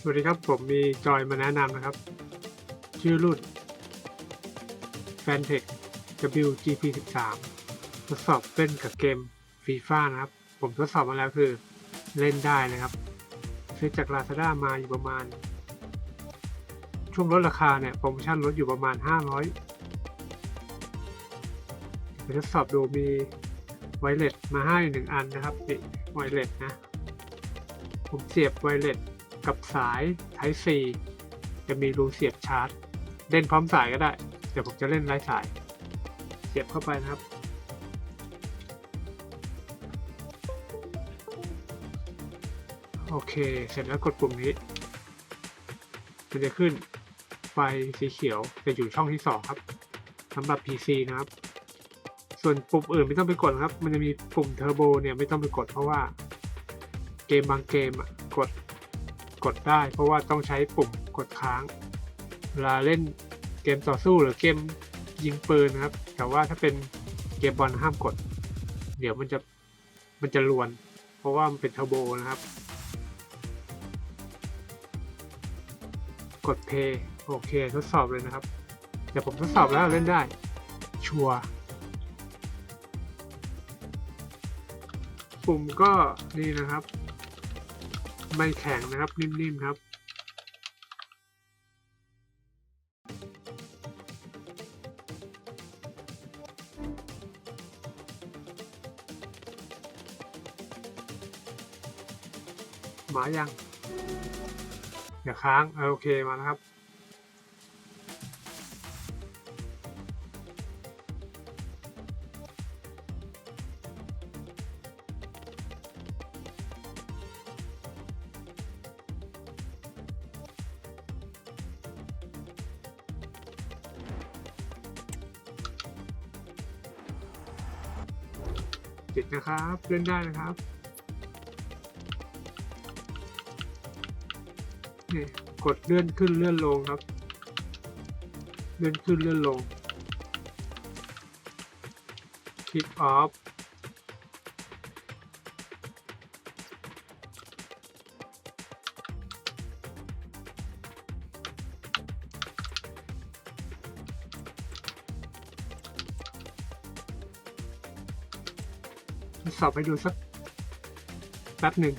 สวัสดีครับ ผมมีจอยมาแนะนำนะครับ ชื่อรุ่น Fantech WGP13 ทดสอบเล่นกับเกมฟีฟ่านะครับ ผมทดสอบมาแล้วคือเล่นได้นะครับ ซื้อจาก Lazada มาอยู่ประมาณ ช่วงลดราคาเนี่ยโปรโมชั่นลดอยู่ประมาณ 500ไปทดสอบดูมีไวเลสมาให้หนึ่งอันนะครับนี่ไวเลสนะ ผมเสียบไวเลส กับสาย Type C จะมีรูเสียบชาร์จ เล่นพร้อมสายก็ได้ เดี๋ยวผมจะเล่นไร้สาย เสียบเข้าไปนะครับ โอเค เสร็จแล้วกดปุ่มนี้ มันจะขึ้นไฟสีเขียวจะอยู่ช่องที่ 2 ครับสำหรับ PC นะครับ ส่วนปุ่มอื่นไม่ต้องไปกดครับ มันจะมีปุ่มเทอร์โบเนี่ยไม่ต้องไปกดเพราะว่าเกมบางเกมอะกด กดได้ เพราะว่าต้องใช้ปุ่มกดค้าง เวลาเล่นเกมต่อสู้หรือเกมยิงปืนนะครับ แต่ว่าถ้าเป็นเกมบอลห้ามกด เดี๋ยวมันจะมันจะลวน เพราะว่ามันเป็นเทอร์โบนะครับ กดเพย์โอเค ทดสอบเลยนะครับ เดี๋ยวผมทดสอบแล้วเล่นได้ ชัวร์ปุ่มก็นี่นะครับ ไม่แข็งนะครับ นิ่มๆครับหมายังอย่าค้างเอโอเคมาแล้วครับิดนะครับ เล่นได้นะครับนี่กดเลื่อนขึ้นเลื่อนลงครับ เลื่อนขึ้นเลื่อนลงคลิกออฟ ดสอบให้ดูสักแป๊บหนึ่ง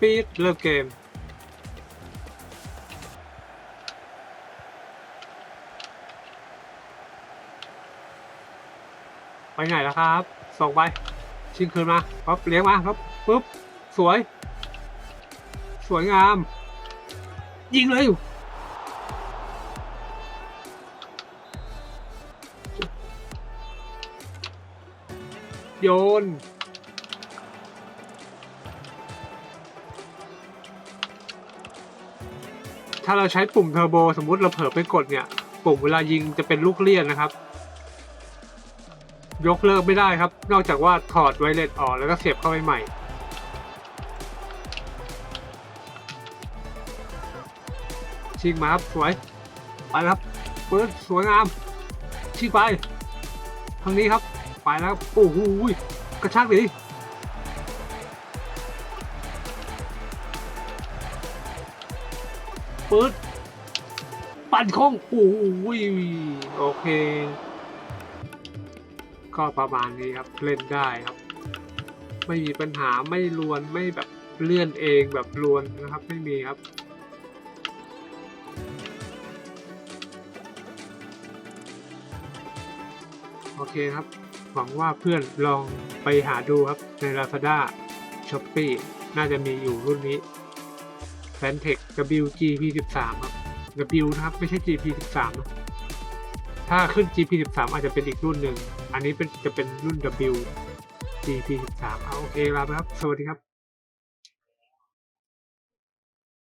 ปีดเลิกเกม ไปไหนแล้วครับ ส่งไป ชิงคืนมาปั๊บเลี้ยงมาปั๊บปุ๊บ สวย สวยงาม ยิงเลยโยนถ้าเราใช้ปุ่มเทอร์โบสมมุติเราเผลอไปกดเนี่ย ปุ่มเวลายิงจะเป็นลูกเลี้ยนนะครับ ยกเลิกไม่ได้ครับ นอกจากว่าถอดไวเลสออกแล้วก็เสียบเข้าไปใหม่ ชิงมาครับ สวย ไปแล้วครับเปิดสวยงาม ชิงไป ทางนี้ครับ ไปแล้ว โอ้โหกระชากดิเปิด ปั่นคงโอ้โหโอเค ก็ประมาณนี้ครับเล่นได้ครับ ไม่มีปัญหาไม่ลวนไม่แบบเลื่อนเองแบบลวนนะครับ ไม่มีครับโอเคครับ หวังว่าเพื่อนลองไปหาดูครับใน Lazada Shopee น่าจะมีอยู่รุ่นนี้ Fantech WGP13 ครับ W นะครับ ไม่ใช่ GP13 นะ ถ้าขึ้น GP13 อาจจะเป็นอีกรุ่นหนึ่ง อันนี้เป็นจะเป็นรุ่น W GP13 เอาโอเคลาไปครับ สวัสดีครับ